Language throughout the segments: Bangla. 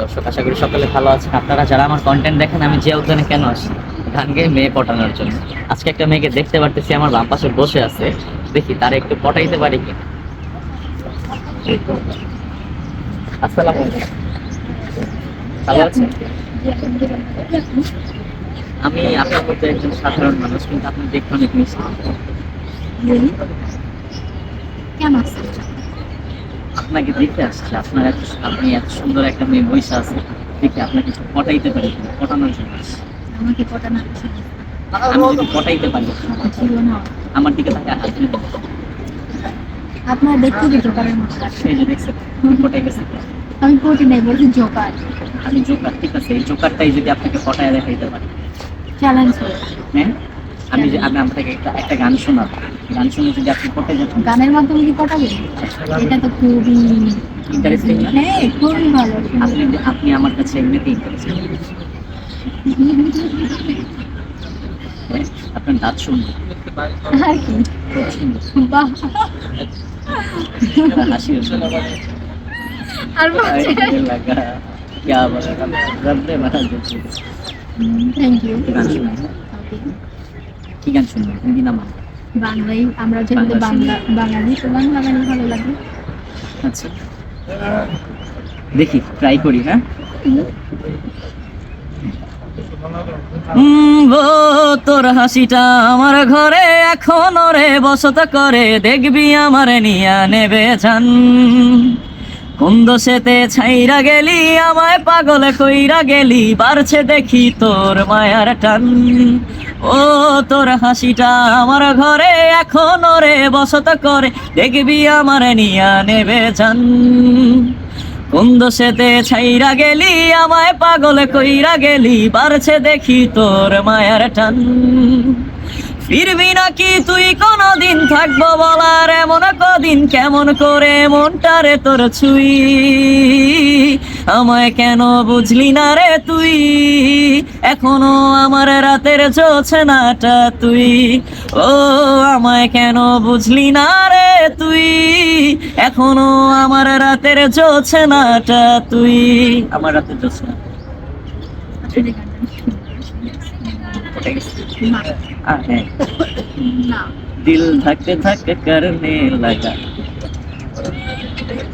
দর্শক, আশা করি সকলে ভালো আছেন। আপনারা যারা আমার কন্টেন্ট দেখেন, আমি যে উদ্যানে কেন আসি? গেয়ে মেয়ে পটানোর জন্য। আজকে একটা মেয়েকে দেখতে পারতেছি, আমার বাম পাশে বসে আছে। দেখি তার একটু পটাইতে পারি কি আমি আপনার মতো একজন সাধারণ মানুষ, কিন্তু আপনি দেখতে অনেক মিষ্টি। কেন আপনাকে দেখতে আসছে আপনার এত আপনি এত সুন্দর একটা মেয়ে বৈশা আছে দেখে আপনাকে একটু পটাইতে পারি পটানোর জন্য। আমাকে পটানো আমি যদি পটাইতে পারি আমার দিকে তাকে আপনার দেখতে জোকারের মতো সেই যে দেখছে পটাই গেছে। আমি পটি নাই বলছি জোকার। আমি জোকার ঠিক আছে এই জোকারটাই যদি আপনাকে পটায় দেখাইতে পারি। চ্যালেঞ্জ। হ্যাঁ? আমি যে আমি আপনাকে একটা একটা গান শোনাবো। গান শুনে যদি আপনি পটে যেতেন গানের মাধ্যমে কি পটাবেন এটা তো খুবই ইন্টারেস্টিং না হ্যাঁ খুবই ভালো আপনি আপনি আমার কাছে এমনিতেই ইন্টারেস্টিং আপনার দাঁত সুন্দর আর কি খুব সুন্দর বাহ হাসি আর বলছে লাগা क्या बोला रब ने बना दिया থ্যাংক ইউ গান শুনবেন কি গান শুনবেন হিন্দি না বাংলা বাংলাই আমরা যেহেতু বাংলা বাঙালি তো বাংলা গানই ভালো লাগে। আচ্ছা। দেখি ট্রাই করি হ্যাঁ? গো তোর হাসিটা আমার ঘরে এখন রে বসত করে দেখবি আমার নিয়া নেবে জান। কোন দোষেতে ছাইরা গেলি আমায় পাগল কইরা গেলি বাড়ছে দেখি তোর মায়ার টান। ও, তোর হাসিটা আমার ঘরে এখনও রে, বসত করে। দেখবি আমার নিয়া নেবে চান কুন্দ সেতে ছাইরা গেলি, আমায় পাগল কইরা গেলি, বাড়ছে দেখি তোর মায়ার টান। ফিরবি নাকি? তুই কোনদিন থাকব বলার এমন কদিন? কেমন করে মনটারে তোর ছুই? আমায় কেন বুঝলি না রে তুই? এখনও আমার রাতের জোছনাটা তুই। ও, আমায় কেন বুঝলি না রে তুই? এখনও আমার রাতের জোছনাটা তুই। আমার রাতের জোছনা আসলে গানটা পটে গেছে না আহ, হ্যাঁ না দিল ধক ধক করনে লাগা।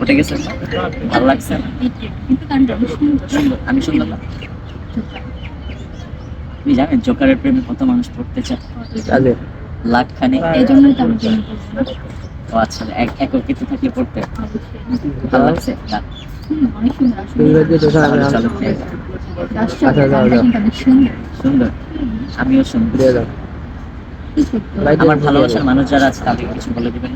উঠে গেছে। ভালো লাগছে না। আমি সুন্দর না। আপনি জানেন জোকারের প্রেমে কত মানুষ পড়তে চায়। লাখ খানে এই জন্যই তো আমি ও আচ্ছা এক একত্রিত থাকলে পড়তে। ভালো লাগছে? অনেক সুন্দর। আসলে তাহলে চলো, ঠিক আছে। দর্শক গানটা কিন্তু অনেক সুন্দর। সুন্দর। আমিও সুন্দর। আমার ভালোবাসার মানুষ যারা আছে তাদের কিছু বলে দিবেন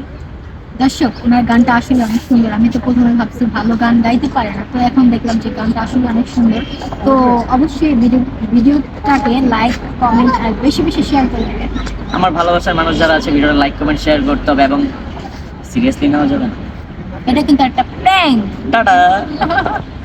দর্শক ওনার গানটা আসলে অনেক সুন্দর। আমি তো প্রথমে ভাবছি ভালো গান গাইতে পারে না। তো এখন দেখলাম যে গানটা আসলে অনেক সুন্দর। তো অবশ্যই ভিডিও ভিডিওটাকে লাইক কমেন্ট আর বেশি বেশি শেয়ার করে দেবেন। আমার ভালোবাসার মানুষ যারা আছে ভিডিওটা লাইক কমেন্ট শেয়ার করতে হবে এবং সিরিয়াসলি নেওয়া যাবে না? এটা কিন্তু একটা প্র্যাঙ্ক টাটা।